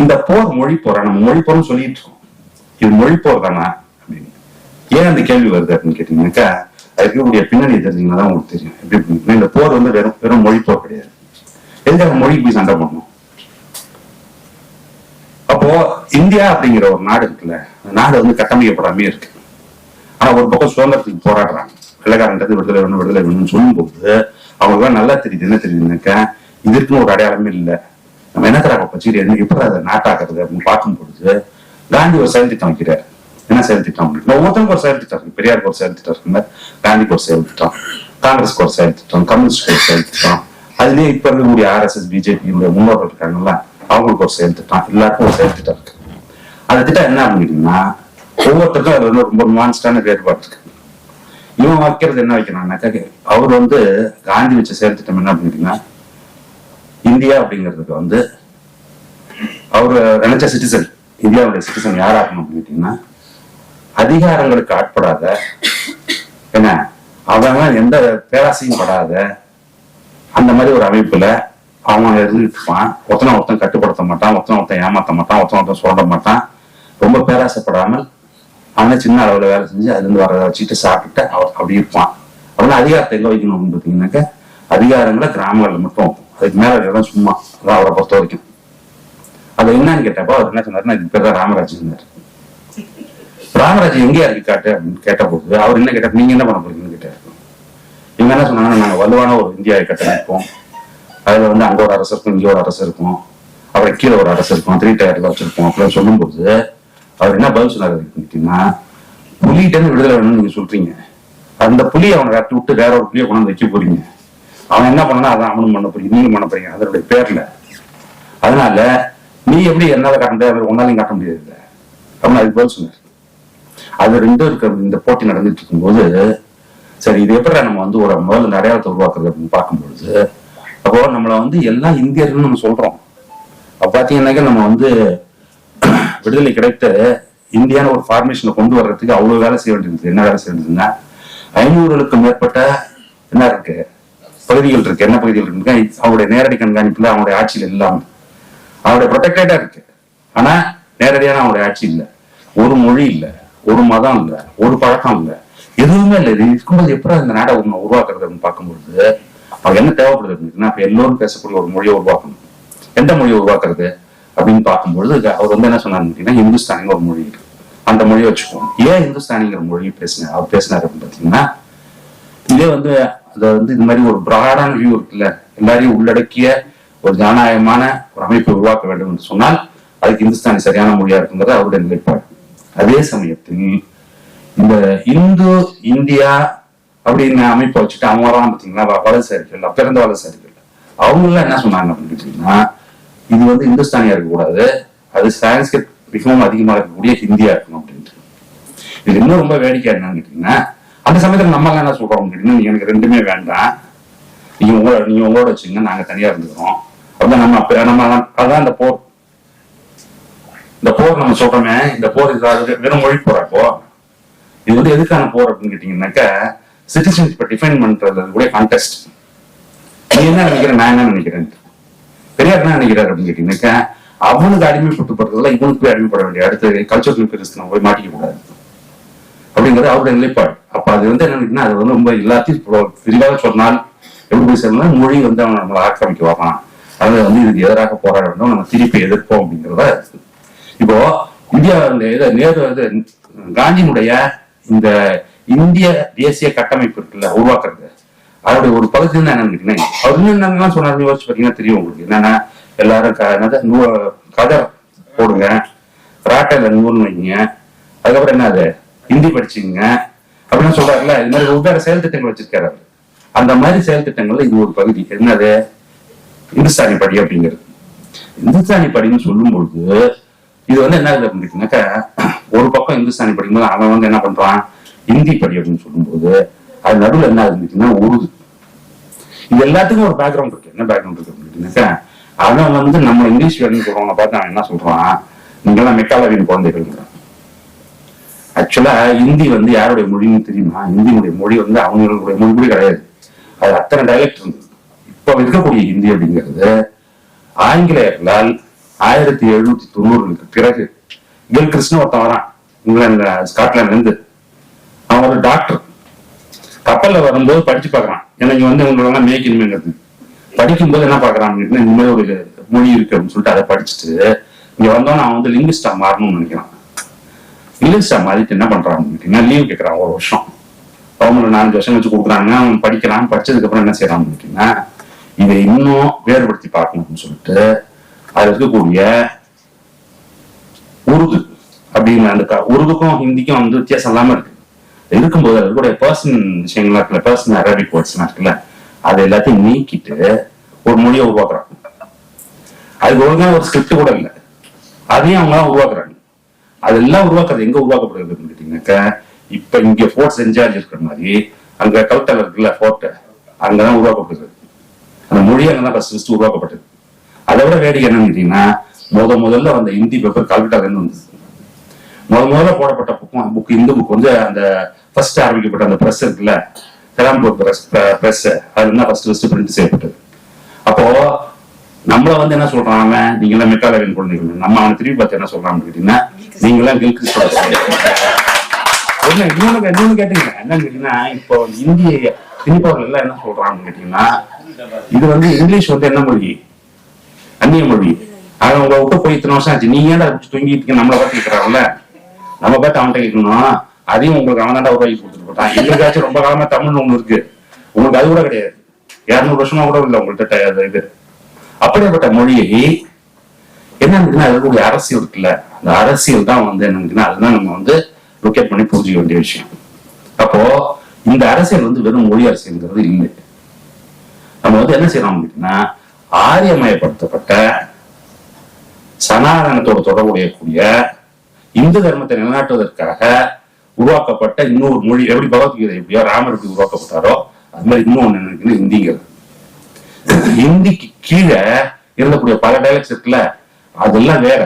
இந்த போர் மொழி போரா நம்ம மொழி போர்னு சொல்லிட்டு இருக்கோம். இது மொழி போர் தானா அப்படின்னு. ஏன் அந்த கேள்வி வருது அப்படின்னு கேட்டீங்கன்னாக்கா அது இருக்கக்கூடிய பின்னணி தெரிஞ்சீங்கன்னா தான் உங்களுக்கு தெரியும். எப்படி இந்த போர் வந்து வெறும் வெறும் மொழி போர் கிடையாது. எதுக்காக மொழிக்கு போய் சண்டை பண்ணணும் அப்போ இந்தியா அப்படிங்கிற ஒரு நாடு இருக்குல்ல அந்த நாடு வந்து கட்டமைக்கப்படாமே இருக்கு. ஆனா ஒரு பக்கம் சுதந்திரத்துக்கு போராடுறாங்க. வெள்ளக்காரன்றது விடுதலை வேணும் விடுதலை வேணும்னு சொல்லும்போது அவங்களுக்கு நல்லா தெரியுது. என்ன தெரியுதுன்னாக்கா இதற்குன்னு ஒரு அடையாளமே இல்லை. நம்ம என்ன தராங்க பச்சீரி என்ன எப்படி அதை நாட்டாக்குறது அப்படின்னு பார்க்கும் பொழுது காந்தி ஒரு செயல் திட்டம் வைக்கிறார். என்ன செயல் திட்டம் அப்படின்னா? ஒவ்வொருத்தருக்கும் ஒரு செயல் திட்டம் இருக்கு. பெரியாருக்கு ஒரு செயல் திட்டம் இருக்குல்ல காந்திக்கு ஒரு செயல் திட்டம் காங்கிரஸ்க்கு ஒரு செயல் திட்டம் கம்யூனிஸ்ட்க்கு ஒரு செயல் திட்டம். அதுலயே இப்ப இருக்கக்கூடிய ஆர்எஸ்எஸ் பிஜேபி முன்னோர்கள் இருக்காங்கல்ல அவங்களுக்கு ஒரு செயல் திட்டம். எல்லாருக்கும் ஒரு செயல் திட்டம் இருக்கு. அந்த திட்டம் என்ன அப்படின்னா ஒவ்வொருத்தருக்கும் அது வந்து ரொம்ப மான்ஸ்டான வேறுபாடு இருக்கு. இவன் வைக்கிறது என்ன வைக்கிறான்னாக்கா அவர் வந்து காந்தி வச்ச செயல் திட்டம் என்ன அப்படின்னா இந்தியா அப்படிங்கிறதுக்கு வந்து அவர் நினைச்ச சிட்டிசன் இந்தியாவுடைய சிட்டிசன் யாராகணும் அப்படின்னா அதிகாரங்களுக்கு ஆட்படாத என்ன அவன் எந்த பேராசையும் படாத அந்த மாதிரி ஒரு அமைப்புல அவன் இருந்துட்டுப்பான் ஒருத்தனை ஒருத்தன் கட்டுப்படுத்த மாட்டான் ஒருத்தனை ஒருத்தன் ஏமாத்த மாட்டான் ஒருத்தனை ஒருத்தன் சொல்ல மாட்டான். ரொம்ப பேராசைப்படாமல் அவனே சின்ன அளவுல வேலை செஞ்சு அதுலேருந்து வர வச்சுட்டு சாப்பிட்டு அவர் அப்படி இருப்பான். அப்படின்னா அதிகாரத்தை எங்க வைக்கணும் பார்த்தீங்கன்னாக்க அதிகாரங்களை கிராமங்களில் மட்டும் அதுக்கு மேல இடம் சும்மா அதான் அவரை பொறுத்த வரைக்கும் அது என்னன்னு கேட்டப்போ அவர் என்ன சொன்னாருன்னா இதுக்கு பேர் தான் ராமராஜ் சொன்னார் ராமராஜ் எங்கேயா இருக்கு காட்டு அப்படின்னு கேட்ட போது அவர் என்ன கேட்டார் நீங்க என்ன பண்ண போறீங்கன்னு கேட்டாரு இவங்க என்ன சொன்னாங்கன்னா நாங்க வலுவான ஒரு இந்தியாவை கட்டமைப்போம் அதுல வந்து அங்க ஒரு அரசு இருக்கும் இங்க ஒரு அரசு இருக்கும் அப்புறம் கீழே ஒரு அரசு இருக்கும் த்ரீ டயர்ல வச்சிருக்கோம் அப்படின்னு சொல்லும்போது அவர் என்ன பதில் சொன்னார் கேட்டீங்கன்னா புலிகிட்ட விடுதலை வேணும்னு நீங்க சொல்றீங்க அந்த புலியை அவனை விரட்டி விட்டு வேற ஒரு புலியை கொண்டு வந்து வைக்க போறீங்க அவன் என்ன பண்ணா அதான் அவனும் பண்ண போறீங்க நீங்க பண்ண போறீங்க அதனுடைய பேர்ல. அதனால நீ எப்படி என்னால காட்ட முடியாது உன்னாலையும் காட்ட முடியாது அப்படின்னு அதுக்கு பதில் சொன்னார் அது ரெண்டும் இருக்கிற இந்த போட்டி நடந்துட்டு இருக்கும்போது சரி இது எப்படி நம்ம வந்து ஒரு முதல்ல அடையாளத்தை உருவாக்குறது அப்படின்னு பார்க்கும்பொழுது அப்போ நம்மளை வந்து எல்லா இந்தியர்கள் நம்ம சொல்றோம். அப்ப பாத்தீங்கன்னாக்க நம்ம வந்து விடுதலை கிடைத்த இந்தியான ஒரு ஃபார்மேஷனை கொண்டு வர்றதுக்கு அவ்வளவு வேலை செய்ய வேண்டியது என்ன வேலை செய்ய வேண்டியதுன்னா ஐநூறுகளுக்கு மேற்பட்ட என்ன இருக்கு பகுதிகள் இருக்கு. என்ன பகுதிகள் இருக்கு அவருடைய நேரடி கண்காணிப்புல அவங்களுடைய ஆட்சியில் இல்லாம அவருடைய ப்ரொடெக்டடா இருக்கு. ஆனா நேரடியான அவருடைய ஆட்சி இல்ல. ஒரு மொழி இல்ல. ஒரு மதம் இல்லை. ஒரு பழக்கம் இல்லை. எதுவுமே இல்ல. இது இருக்கும்போது எப்படி அந்த நாடை ஒண்ணு உருவாக்குறது அப்படின்னு பார்க்கும்பொழுது அவர் என்ன தேவைப்படுது அப்படின்னா இப்ப எல்லோரும் பேசக்கூடிய ஒரு மொழியை உருவாக்கணும். எந்த மொழியை உருவாக்குறது அப்படின்னு பார்க்கும்பொழுது அவர் வந்து என்ன சொன்னார் அப்படின்னா இந்துஸ்தானிங்க ஒரு மொழி இருக்கு. அந்த மொழியை வச்சுக்குவோம். ஏன் இந்துஸ்தானிங்கிற மொழி பேசினார் அவர் பேசினார் அப்படின்னு பாத்தீங்கன்னா இதே வந்து அது வந்து இந்த மாதிரி ஒரு பிராடான வியூ இருக்குல்ல எல்லாரையும் உள்ளடக்கிய ஒரு ஜனநாயகமான ஒரு அமைப்பை உருவாக்க வேண்டும் என்று சொன்னால் அதுக்கு இந்துஸ்தானி சரியான மொழியா இருக்குங்கிறது அவருடைய நிலைப்பாடு. அதே சமயத்தில் இந்த இந்து இந்தியா அப்படின்னு அமைப்பை வச்சுட்டு அவங்க வரலாம் பார்த்தீங்கன்னா வலதுசாரிகள் பிறந்த வலதுசாரிகள் அவங்க எல்லாம் என்ன சொன்னாங்க அப்படின்னு கேட்டீங்கன்னா இது வந்து இந்துஸ்தானியா இருக்கக்கூடாது அது சான்ஸ்கிரிட் மிகவும் அதிகமாக இருக்கக்கூடிய ஹிந்தியா இருக்கணும் அப்படின்ட்டு. இது இன்னும் ரொம்ப வேடிக்கை என்னன்னு கேட்டீங்கன்னா அந்த சமயத்துல நம்ம எல்லாம் என்ன சொல்றோம் அப்படின்னு நீங்க எனக்கு ரெண்டுமே வேண்டாம். நீங்க உங்களோட நீங்க உங்களோட வச்சுங்க நாங்க தனியா இருந்துக்கிறோம். அதான் நம்ம அப்ப நம்ம அதான் இந்த போர். இந்த போர் நம்ம சொல்றோமே இந்த போர் இது வெறும் மொழி போறப்போ இது வந்து எதுக்கான போர் அப்படின்னு கேட்டீங்கன்னாக்கா சிட்டிசன்ஷிப்பை டிஃபைன் பண்றது கூட கான்டெஸ்ட் நீ என்ன நினைக்கிற நான் என்ன நினைக்கிறேன்? பெரியார் என்ன நினைக்கிறாரு அப்படின்னு கேட்டீங்கன்னாக்க அவனுக்கு அடிமைப்பட்டு போறதுல இவனுக்கு போய் அடிமைப்பட வேண்டிய அடுத்து கல்ச்சர் பெருசு போய் மாட்டிக்க கூடாது. அப்படிங்கிறது அவருடைய நிலைப்பாடு. அப்ப அது வந்து என்ன அது வந்து ரொம்ப எல்லாத்தையும் விரிவாக சொன்னால் எப்படி போய் சொல்லணும்னா மொழி வந்து அவன் நம்மளை ஆக்கிரமிக்க வரலாம் அது வந்து இதுக்கு எதிராக போராட வேண்டும் நம்ம திருப்பி எதிர்ப்போம் அப்படிங்கிறத இருக்கு. இப்போ இந்தியாவில் நேரு இது காந்தியினுடைய இந்த இந்திய தேசிய கட்டமைப்பு இருக்குல்ல உருவாக்குறது. அதோடைய ஒரு பகுதி தான் என்னன்னு கேட்டீங்கன்னா அவர் இன்னும் என்னென்னலாம் யோசிச்சு பார்த்தீங்கன்னா தெரியும் உங்களுக்கு. என்னன்னா எல்லாரும் என்னது கதை போடுங்க ராட்டையில நூறு வைங்க. அதுக்கப்புறம் என்னது ஹிந்தி படிச்சுங்க அப்படின்னு சொல்றாருல்ல இது மாதிரி வெவ்வேறு செயல் திட்டங்கள் வச்சிருக்காரு அவர். அந்த மாதிரி செயல் திட்டங்கள்ல இது ஒரு பகுதி. என்னது? இந்துஸ்தானி படி அப்படிங்கிறது. இந்துஸ்தானி படின்னு சொல்லும் பொழுது இது வந்து என்ன ஆகுது ஒரு பக்கம் இந்துஸ்தானி படிக்கும்போது அவன் வந்து என்ன பண்றான்? ஹிந்தி படி அப்படின்னு சொல்லும்போது அது நடுவில் என்ன இருந்துச்சுன்னா உருது இது எல்லாத்துக்கும் ஒரு பேக்ரவுண்ட் இருக்கு. என்ன பேக்ரவுண்ட் இருக்கு அப்படின்னு அவன் வந்து நம்ம இங்கிலீஷ் வேணும்னு சொல்றவங்க பார்த்து அவன் என்ன சொல்றான்? நீங்கெல்லாம் மெக்காலவின் குழந்தைகள் ஆக்சுவலா ஹிந்தி வந்து யாருடைய மொழின்னு தெரியுமா? ஹிந்தியுடைய மொழி வந்து அவங்களுடைய மொழி கிடையாது. அது அத்தனை டைலக்ட் இருந்தது இப்ப இருக்கக்கூடிய ஹிந்தி அப்படிங்கிறது ஆங்கிலேயர்களால் ஆயிரத்தி எழுநூத்தி தொண்ணூறுக்கு பிறகு கில் கிருஷ்ண ஒருத்தன் வரான். இங்கிலாந்து ஸ்காட்லாந்து இருந்து. அவன் ஒரு டாக்டர் கப்பல்ல வரும்போது படிச்சு பாக்குறான் எனக்கு வந்து உங்களோட மேய்க்கணுமேங்கிறது படிக்கும்போது என்ன பார்க்கறான் அப்படின்னா இந்த மாதிரி ஒரு மொழி இருக்கு அப்படின்னு சொல்லிட்டு அதை படிச்சுட்டு இங்க வந்தோன்னு அவன் வந்து லிங்குஸ்டா மாறணும்னு நினைக்கிறான். இல்ல சார் மாதிரி என்ன பண்றான் அப்படின்னு லீவ் கேட்கறான் ஒரு வருஷம். கவர்மெண்ட் நாலஞ்சு வருஷம் வச்சு கொடுக்குறாங்க. அவன் படிக்கிறான். படிச்சதுக்கு அப்புறம் என்ன செய்யறான் அப்படின்னா இதை இன்னும் வேறுபடுத்தி பார்க்கணும் அப்படின்னு சொல்லிட்டு அது இருக்கக்கூடிய உருது அப்படிங்கிற அந்த உருதுக்கும் ஹிந்திக்கும் வந்து வித்தியாசம் இல்லாம இருக்கு. இருக்கும்போது அது கூட பர்சன் விஷயங்கள்லாம் இருக்குல்ல பர்சன் அரபிக் வேர்ட்ஸ்லாம் இருக்குல்ல அது எல்லாத்தையும் நீக்கிட்டு ஒரு மொழியை உருவாக்குறாங்க அதுக்கு ஒழுங்காக ஒரு ஸ்கிரிப்ட் கூட இல்லை. அதையும் அவங்க உருவாக்குறாங்க. அதெல்லாம் உருவாக்குறது எங்க உருவாக்கப்படுறதுன்னு கேட்டீங்கன்னாக்கா இப்ப இங்க ஃபோர்ட் செஞ்சார்ஜ் இருக்கிற மாதிரி அங்க கல்கட்டா இருக்குல்ல ஃபோர்ட் அங்கதான் உருவாக்கப்படுறது அந்த மொழி அங்கதான் ஃபர்ஸ்ட் ஃபர்ஸ்ட் உருவாக்கப்பட்டது. அதை விட வேடிக்கை என்னன்னு கேட்டீங்கன்னா முத முதல்ல வந்த ஹிந்தி பேப்பர் கல்கட்டால இருந்து வந்தது. முத முதல்ல போடப்பட்ட புக் புக் இந்து புக் வந்து அந்த ஃபர்ஸ்ட் ஆரம்பிக்கப்பட்ட அந்த பிரஸ் இருக்குல்ல பெராம்பூர் பிரஸ் பிரஸ் அதுல இருந்தா ஃபர்ஸ்ட் ஃபர்ஸ்ட் பிரிண்ட் செய்யப்பட்டது. அப்போ நம்மள வந்து என்ன சொல்றான் அவன் நீங்க எல்லாம் மெக்காலவின் குழந்தைகள். நம்ம அவனை திரும்பி பார்த்து என்ன சொல்றான் கேட்டீங்கன்னா நீங்க எல்லாம் கில்கிறிஸ் என்ன இன்னொன்னு இன்னொன்னு கேட்டீங்க. என்னன்னு கேட்டீங்கன்னா இப்போ இந்திய திணிப்பவர்கள் எல்லாம் என்ன சொல்றாங்கன்னு கேட்டீங்கன்னா இது வந்து இங்கிலீஷ் வந்து என்ன மொழி? அந்நிய மொழி. அவன் உங்களை விட்டு போய் இத்தனை வருஷம் ஆச்சு. நீங்க ஏன்டா தூங்கிட்டு நம்மளை பார்த்து கேட்கறாங்கல்ல நம்ம பார்த்து அவன்கிட்ட கேட்கணும் அதையும் உங்களுக்கு அவன் தான் உருவாக்கி கொடுத்துட்டு போட்டான். எங்களுக்காச்சும் ரொம்ப காலமா தமிழ் ஒண்ணு இருக்கு. உங்களுக்கு அது கூட கிடையாது. இருநூறு வருஷமா கூட இல்லை உங்கள்கிட்ட அது இது. அப்படிப்பட்ட மொழியை என்ன இருக்கக்கூடிய அரசியல் இருக்குல்ல? அந்த அரசியல் தான் வந்து என்ன அதுதான் நம்ம வந்து லொக்கேட் பண்ணி புரிஞ்சுக்க வேண்டிய விஷயம். அப்போ இந்த அரசியல் வந்து வெறும் மொழி அரசியல்ங்கிறது இல்லை. நம்ம வந்து என்ன செய்யறோம் அப்படின்னா ஆரியமயப்படுத்தப்பட்ட சனாதனத்தோடு தொடர்புடைய கூடிய இந்து தர்மத்தை நிலைநாட்டுவதற்காக உருவாக்கப்பட்ட இன்னொரு மொழி எப்படி பகவத்கீதை எப்படியோ ராமர் எப்படி உருவாக்கப்பட்டாரோ அது மாதிரி இன்னொன்று என்ன இருக்குன்னா ஹிந்திங்கிறது ஹிந்திக்கு கீழே இருந்தக்கூடிய பல டைலக்ட்ஸ் இருக்குல்ல அதெல்லாம் வேற.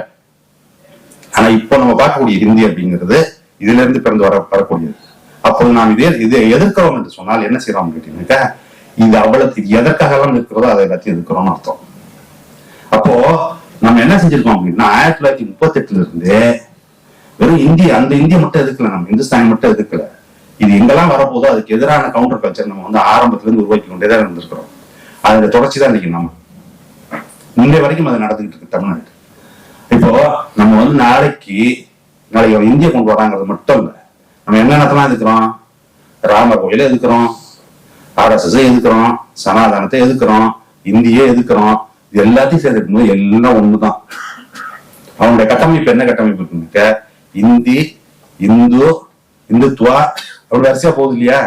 ஆனா இப்போ நம்ம பார்க்கக்கூடிய ஹிந்தி அப்படிங்கிறது இதுல இருந்து பிறந்து வர வரக்கூடியது. அப்போது நாம் இதே இதை எதிர்க்கிறோம் என்று சொன்னால் என்ன செய்யறோம் கேட்டீங்கன்னாக்கா இது அவ்வளவு எதற்காக எல்லாம் இருக்கிறதோ அதை எல்லாத்தையும் எதிர்க்கிறோம்னு அர்த்தம். அப்போ நம்ம என்ன செஞ்சிருக்கோம் அப்படின்னா ஆயிரத்தி தொள்ளாயிரத்தி முப்பத்தி எட்டுல இருந்து வெறும் இந்திய அந்த இந்திய மட்டும் எதுக்கல நம்ம இந்துஸ்தானி மட்டும் எதுக்கல இது எங்கெல்லாம் வரப்போதோ அதுக்கு எதிரான கவுண்டர் கல்ச்சர் நம்ம வந்து ஆரம்பத்துல இருந்து உருவாக்கி கொண்டேதான் இருந்திருக்கிறோம். அதுல தொடர்ச்சி தான் இன்னைக்கு நம்ம. முன்னே வரைக்கும் அது நடந்துகிட்டு இருக்கு தமிழ்நாடு இப்போ நம்ம வந்து நாளைக்கு நாளைக்கு இந்திய கொண்டு வராங்கிறது மட்டும் இல்ல. நம்ம என்னென்னத்தெல்லாம் எதுக்குறோம் ராமர் கோயில எதுக்குறோம் ஆர்எஸ்எஸ் எதுக்குறோம் சனாதனத்தை எதுக்குறோம் இந்தியே எதுக்குறோம் இது எல்லாத்தையும் சேர்த்துக்கும் போது எல்லாம் ஒண்ணுதான். அவனுடைய கட்டமைப்பு என்ன கட்டமைப்பு இருக்குன்னு இந்தி இந்து இந்துத்துவா அப்படி வரிசையா போகுது இல்லையா?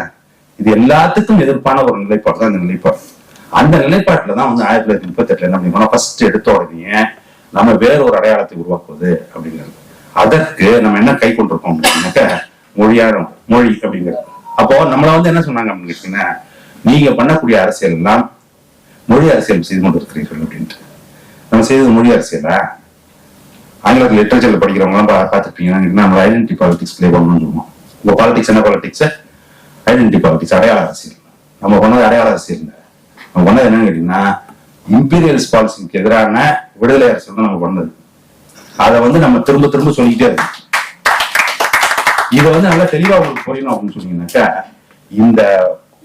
இது எல்லாத்துக்கும் எதிர்ப்பான ஒரு நிலைப்பாடு தான் இந்த நிலைப்பாடு. அந்த நிலைப்பாட்டில் தான் வந்து ஆயிரத்தி தொள்ளாயிரத்தி முப்பத்தி எட்டுல என்ன ஃபர்ஸ்ட் எடுத்த உடனே நம்ம வேற ஒரு அடையாளத்தை உருவாக்குவது அப்படிங்கிறது. அதற்கு நம்ம என்ன கை கொண்டிருக்கோம் அப்படின்னாக்க மொழியாரம் மொழி அப்படிங்கிறது. அப்போ நம்மள வந்து என்ன சொன்னாங்க அப்படின்னு கேட்டீங்கன்னா நீங்க பண்ணக்கூடிய அரசியல் எல்லாம் மொழி அரசியல் செய்து கொண்டு இருக்கிறீர்கள் அப்படின்ட்டு. நம்ம செய்தது மொழி அரசியலா? ஆங்கிலத்தில் லிட்ரேச்சர்ல படிக்கிறவங்க எல்லாம் பார்த்துருப்பீங்கன்னா நம்ம ஐடென்டி பாலிடிக்ஸ் பிளே பண்ணணும்னு சொல்லுவோம். உங்க பாலிடிக்ஸ் என்ன பாலிடிக்ஸ் ஐடென்டி பாலிடிக்ஸ் அடையாள அரசியல். நம்ம பண்ணது அடையாள அரசியல் இல்லை. பண்ணது என்னன்னு கேட்டீங்கன்னா இம்பீரியல்ஸ் பாலிசிக்கு எதிரான விடுதலை அரசு வந்து நம்ம பண்ணது. அதை வந்து நம்ம திரும்ப திரும்ப சொல்லிக்கிட்டே இருக்கோம். இதை வந்து நல்லா தெளிவா உங்களுக்கு புரியணும் அப்படின்னு சொன்னீங்கன்னாக்கா இந்த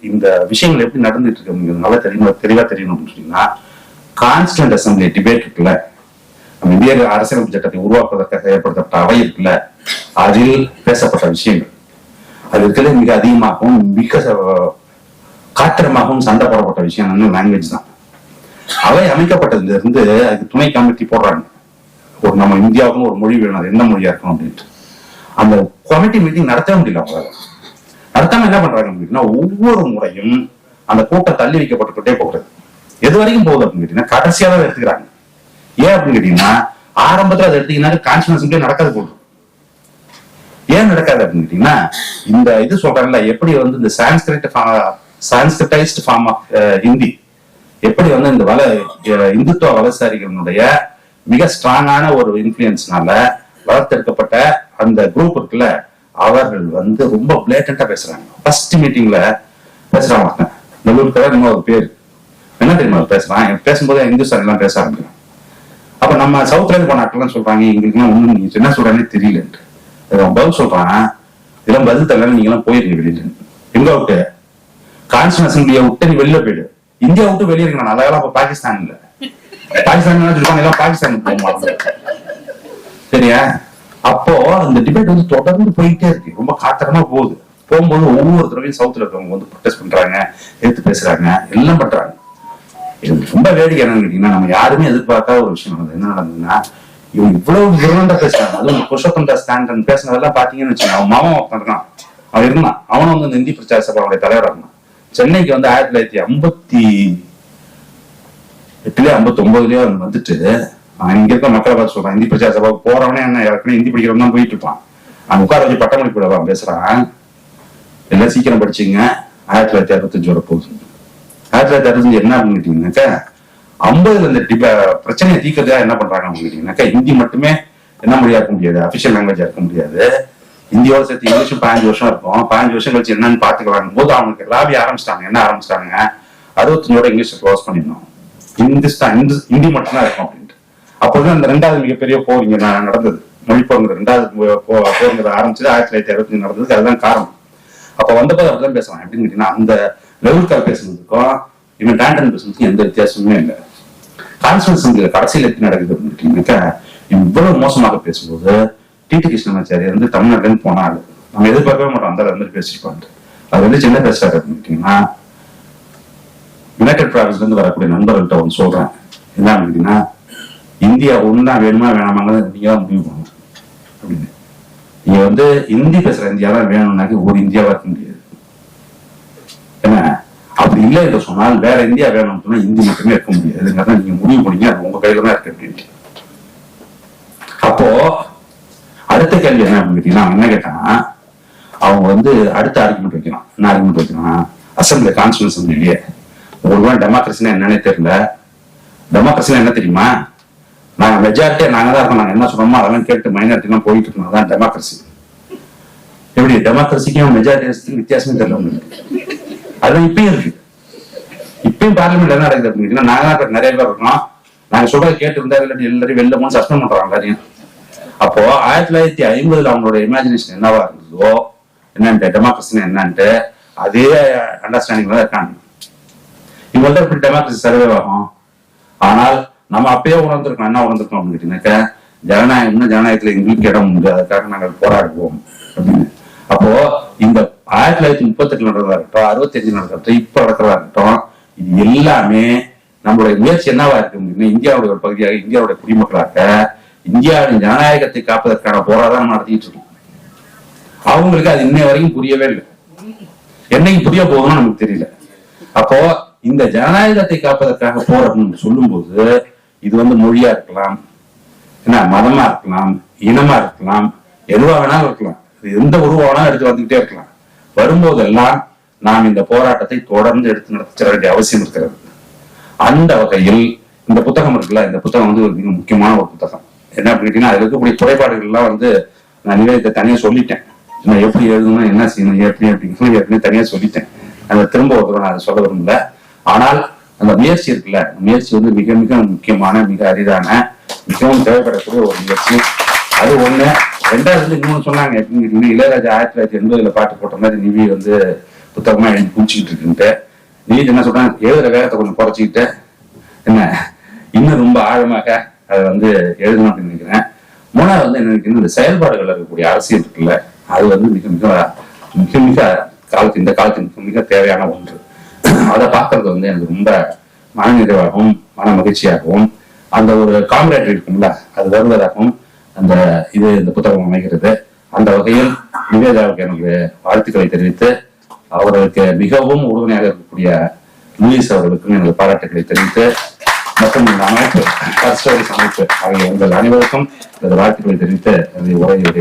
இந்த விஷயங்கள் எப்படி நடந்துட்டு இருக்கு அப்படிங்கிறது நல்லா தெரியும் தெளிவா தெரியணும் அப்படின்னு சொன்னீங்கன்னா கான்ஸ்டன்ட் அசம்பிளி டிபேட் இருக்குல்ல. நம்ம இந்திய அரசியலமைப்பு சட்டத்தை உருவாக்குவதற்காக ஏற்படுத்தப்பட்ட அவை இருக்குல்ல. அதில் பேசப்பட்ட விஷயங்கள். அது இருக்கிறது மிக அதிகமாகவும் மிக சாத்திரமாகவும் சண்டை போடப்பட்ட விஷயம் என்ன லாங்குவேஜ் தான். அவை அமைக்கப்பட்டதுல இருந்து அதுக்கு துணை கமிட்டி போடுறாங்க. ஒரு நம்ம இந்தியாவுக்கும் ஒரு மொழி வேணும் அது என்ன மொழியா இருக்கணும் அப்படின்ட்டு. அந்த கமிட்டி மீட்டிங் நடத்தவே முடியல அவங்களால. நடத்தாம என்ன பண்றாங்க அப்படின்னா ஒவ்வொரு முறையும் அந்த கூட்டம் தள்ளி வைக்கப்பட்டுக்கிட்டே போகிறது எது வரைக்கும் போகுது அப்படின்னு கேட்டீங்கன்னா கடைசியா தான் எடுத்துக்கிறாங்க. ஏன் அப்படின்னு கேட்டீங்கன்னா ஆரம்பத்துல அதை எடுத்தீங்கன்னா கான்ஸ்டியூன்சிலே நடக்காது போடுறது ஏன் நடக்காது அப்படின்னு கேட்டீங்கன்னா இந்த இது சொல்றாங்கல்ல எப்படி வந்து இந்த சான்ஸ்கிரிட் சான்ஸ்கிரிட்டைஸ்ட் ஃபார்ம் ஆஃப் ஹிந்தி எப்படி வந்து இந்த வல இந்துத்துவ வலசாரிகளினுடைய மிக ஸ்ட்ராங்கான ஒரு இன்ஃபுளுன்ஸ்னால வளர்த்தெடுக்கப்பட்ட அந்த குரூப் இருக்குல்ல அவர்கள் வந்து ரொம்ப பிளேட்டண்டா பேசுறாங்க. ஃபர்ஸ்ட் மீட்டிங்ல பேசுறாங்க நல்லூர் இன்னும் ஒரு பேர். என்ன தெரியுமா பேசுறான்? பேசும்போது இந்துஸ்தான் எல்லாம் பேச ஆரம்பிக்கிறான். அப்ப நம்ம சவுத்ல இருந்து நாட்டுலாம் சொல்றாங்க எங்களுக்குலாம் ஒண்ணு நீங்க என்ன சொல்றாங்கன்னு தெரியலன்ட்டு. பதில் சொல்றான் இதெல்லாம் பதில் தரல நீங்க எல்லாம் போயிருங்க வெளியில. எங்க விட்டு கான்ஸ்டன்ஸ் இந்தியா விட்டு நீ வெளியில போயிடு. இந்தியா விட்டு வெளியே இருக்கணும். அதெல்லாம் அப்ப பாகிஸ்தான் இல்ல பாகிஸ்தான் சொல்லுவாங்க எல்லாம் பாகிஸ்தானுக்கு போக மாட்டாங்க. சரியா? அப்போ அந்த டிபேட் வந்து தொடர்ந்து போயிட்டே இருக்கு. ரொம்ப காத்திரமா போகுது. போகும்போது ஒவ்வொரு தடவையும் சவுத்துல இருக்கவங்க வந்து ப்ரொடெஸ்ட் பண்றாங்க எடுத்து பேசுறாங்க எல்லாம் பண்றாங்க. இது ரொம்ப வேடிக்கை என்னன்னு கேட்டீங்கன்னா நம்ம யாருமே எதிர்பார்க்காத ஒரு விஷயம் நடந்தது. என்ன நடந்ததுன்னா இவன் இவ்வளவு விரும்பண்டா பேசுறாங்க. அதுவும் புருஷோத்தம் தாஸ் ஸ்டாண்டன் பேசுனதெல்லாம் பாத்தீங்கன்னு வச்சுக்கோங்க. அவன் மாமா ஒருத்தன் இருக்கான். அவன் இருந்தான். அவனும் வந்து இந்த இந்தி பிரச்சார சபாவுடைய தலைவராக இருந்தான். சென்னைக்கு வந்து ஆயிரத்தி தொள்ளாயிரத்தி ஐம்பத்தி எட்டுலயோ ஐம்பத்தி ஒன்பதுலயோ அவன் வந்துட்டு அவன் இங்க இருக்க மக்களை பார்த்து சொல்றான். இந்தி பிரச்சார சபாவுக்கு போறவனே என்ன ஏற்கனவே ஹிந்தி படிக்கிறவன் தான் போயிட்டு இருப்பான். அவன் உட்கார வச்சு பட்டமளி கூட பேசுறான். எல்லாம் சீக்கிரம் படிச்சீங்க. ஆயிரத்தி தொள்ளாயிரத்தி அறுபத்தஞ்சு வர போகுது. ஆயிரத்தி தொள்ளாயிரத்தி அறுபத்தஞ்சு என்ன அப்படின்னு கேட்டீங்கன்னாக்கா ஐம்பதுல இந்த டிப பிரச்சனையை தீக்கிறதுக்காக என்ன பண்றாங்க அப்படின்னு கேட்டீங்கன்னாக்கா ஹிந்தி மட்டுமே என்ன மொழியா இருக்க முடியாது அபிஷியல் லாங்குவேஜா இருக்க முடியாது. இந்தியோட சேர்த்து இங்கிலீஷும் பதினஞ்சு வருஷம் இருக்கும். பதினஞ்சு வருஷம் கழிச்சு என்னன்னு பாத்துக்கலாம் போது அவனுக்கு லாபி ஆரம்பிச்சிட்டாங்க. என்ன ஆரம்பிச்சிட்டாங்க? அறுபத்தஞ்சோட இங்கிலீஷ் க்ளோஸ் பண்ணிடணும். இந்துஸ்தான் இந்து இந்தி மட்டும்தான் இருக்கும் அப்படின்ட்டு. அப்போதான் அந்த ரெண்டாவது மிகப்பெரிய போர் இங்க நடந்தது. மொழிப்போருங்கிற ரெண்டாவது போ- ஆரம்பிச்சது ஆயிரத்தி தொள்ளாயிரத்தி அறுபத்தி நடந்ததுக்கு அதுதான் காரணம். அப்ப வந்தப்போ அப்படிதான் பேசலாம். எப்படின்னு கேட்டீங்கன்னா அந்த லெவலுக்காக பேசுனதுக்கும் இவன் டேண்டன் பேசுனதுக்கும் எந்த வித்தியாசமுமே இல்லை. கான்ஸ்டன்ஸ் கடைசியில் எப்படி நடக்குது அப்படின்னு கேட்டீங்கன்னாக்கா இவ்வளவு மோசமாக பேசும்போது டிடி கிருஷ்ணமாச்சாரியர் வந்து தமிழ்நாட்டுல இருந்து நம்ம எதிர்பார்க்கவே மாட்டோம். அந்த அளவு வந்து பேசிருப்பான்ட்டு அது வந்து சின்ன பேசுறாரு அப்படின்னு யுனைடெட் இருந்து வரக்கூடிய நண்பர்கள்ட்ட ஒன்று சொல்கிறேன் என்ன அப்படின்னா இந்தியா ஒண்ணா வேணுமா வேணாமாங்கிறத நீங்கள் தான் முடிவு பண்ணணும். அப்படின்னு. நீங்கள் வந்து இந்தி பேசுற இந்தியா தான் வேணும்னாக்க ஒரு இந்தியாவா இருக்க முடியாது. என்ன அப்படி இல்லை என்று சொன்னால் வேற இந்தியா வேணும்னு சொன்னால் இந்தி மட்டுமே இருக்க முடியாதுங்கிறத நீங்க முடிவு பண்ணீங்க. அது உங்க கையில தான் இருக்கு அப்படின்ட்டு. அப்போ அடுத்த கேள்வி என்ன அப்படின்னு கேட்டீங்கன்னா என்ன கேட்டான் அவங்க வந்து அடுத்த ஆர்குமெண்ட் வைக்கணும் என்ன ஆர்குமெண்ட் வைக்கணும்னா அசம்பிளி கான்ஸ்டியூன்ஸ் அசம்பிளிலேயே உங்களுக்கு டெமோக்ரஸினா என்னன்னே தெரியல டெமோக்ரஸினா என்ன தெரியுமா நாங்க மெஜாரிட்டியா நாங்க தான் இருக்கோம் நாங்க என்ன சொல்றோமோ அதெல்லாம் கேட்டு மைனாரிட்டிலாம் போயிட்டு இருக்கோம் தான் டெமோக்ரஸி எப்படி டெமோக்ரஸிக்கும் மெஜாரிட்டி வித்தியாசமே தெரியல உங்களுக்கு அதுதான் இப்பயும் இருக்கு இப்பயும் பார்லிமெண்ட் என்ன நடக்குது அப்படின்னு நாங்க தான் நிறைய பேர் இருக்கோம் நாங்க சொல்றதை கேட்டு இருந்தா இல்லாட்டி எல்லாரும் வெளில போய் சஸ்பெண்ட் பண்றாங்க எல்லாரையும் அப்போ ஆயிரத்தி தொள்ளாயிரத்தி ஐம்பதுல அவங்களோட இமேஜினேஷன் என்னவா இருந்ததோ என்னன்ட்டு டெமோக்ரஸின்னு என்னன்ட்டு அதே அண்டர்ஸ்டாண்டிங்ல தான் இருக்காங்க. இவங்கள்ட்ட எப்படி டெமோக்ரஸி சர்வே ஆகும் ஆனால் நம்ம அப்பயே உணர்ந்திருக்கோம் என்ன உணர்ந்திருக்கோம் அப்படின்னு கேட்டீங்கன்னாக்கா ஜனநாயகம்னு ஜனநாயகத்துல எங்களுக்கு இடம் உண்டு அதுக்காக நாங்கள் போராடுவோம் அப்படின்னு. அப்போ இந்த ஆயிரத்தி தொள்ளாயிரத்தி முப்பத்தி எட்டுல நடக்கிறதா இருக்கட்டும் அறுபத்தி அஞ்சு நடக்கட்டும் இப்ப நடக்கிறதா இருக்கட்டும் இது எல்லாமே நம்மளுடைய முயற்சி என்னவா இருக்கு அப்படின்னா இந்தியாவுடைய ஒரு பகுதியாக இந்தியாவுடைய குடிமக்களாக இந்தியாவின் ஜனநாயகத்தை காப்பதற்கான போராட்டம் நம்ம நடத்திட்டு இருக்கோம். அவங்களுக்கு அது இன்னை வரைக்கும் புரியவே இல்லை. என்னைக்கு புரிய போகுதுன்னு நமக்கு தெரியல. அப்போ இந்த ஜனநாயகத்தை காப்பதற்காக போராடணும்னு சொல்லும்போது இது வந்து மொழியா இருக்கலாம் என்ன மதமா இருக்கலாம் இனமா இருக்கலாம் எதுவா வேணாலும் இருக்கலாம். இது எந்த உருவம் வேணாலும் எடுத்து வந்துகிட்டே இருக்கலாம். வரும்போதெல்லாம் நாம் இந்த போராட்டத்தை தொடர்ந்து எடுத்து நடத்த வேண்டிய அவசியம் இருக்கிறது. அந்த வகையில் இந்த புத்தகம் இருக்குல்ல இந்த புத்தகம் வந்து ஒரு மிக முக்கியமான ஒரு புத்தகம். என்ன அப்படின்னு கேட்டீங்கன்னா அதுல இருக்கக்கூடிய குறைபாடுகள் எல்லாம் வந்து நான் நிவேதத்தை தனியா சொல்லிட்டேன். நான் எப்படி எழுதணும் என்ன செய்யணும் எப்படி சொல்லி ஏற்கனவே தனியா சொல்லிட்டேன். அதை திரும்ப ஒரு நான் அதை சொல்ல விரும்பல. ஆனால் அந்த முயற்சி இருக்குல்ல முயற்சி வந்து மிக மிக முக்கியமான மிக அரிதான மிகவும் தேவைப்படக்கூடிய ஒரு முயற்சி. அது ஒண்ணு. ரெண்டாவது வந்து இன்னொன்னு சொன்னாங்க எப்படின்னு கேட்டீங்கன்னா, இளையராஜா ஆயிரத்தி தொள்ளாயிரத்தி எண்பதுல பாட்டு போட்ட மாதிரி நிவி வந்து புத்தகமா எழுதி குடிச்சுக்கிட்டு இருக்குன்ட்டு. நீ என்ன சொல்றாங்க எழுதுற வேகத்தை கொஞ்சம் குறைச்சிக்கிட்டு. என்ன? இன்னும் ரொம்ப ஆழமாக அதை வந்து எழுதணும் அப்படின்னு நினைக்கிறேன். மூணாவது வந்து என்ன நினைக்கிறேன் இந்த செயல்பாடுகள் இருக்கக்கூடிய அரசியல் இருக்குல்ல அது வந்து மிக மிக மிக மிக காலத்து இந்த காலத்துக்கு மிக மிக தேவையான ஒன்று. அதை பார்க்கறது வந்து எனக்கு ரொம்ப மனநிறைவாகவும் மன மகிழ்ச்சியாகவும் அந்த ஒரு காம்ரேட் இருக்கும்ல அது வருவதாகவும் அந்த இது இந்த புத்தகம் அமைகிறது. அந்த வகையில் நிவேதாவுக்கு எனக்கு வாழ்த்துக்களை தெரிவித்து அவர்களுக்கு மிகவும் உறுதுணையாக இருக்கக்கூடிய லூயிஸ் அவர்களுக்கும் எனது பாராட்டுகளை தெரிவித்து மற்றும் இந்த அமைப்பு கஸ்டோரிஸ் அமைப்பு. ஆகிய உங்கள் அனைவருக்கும் எனது வாழ்த்துக்களை தெரிவித்து எனது உரையை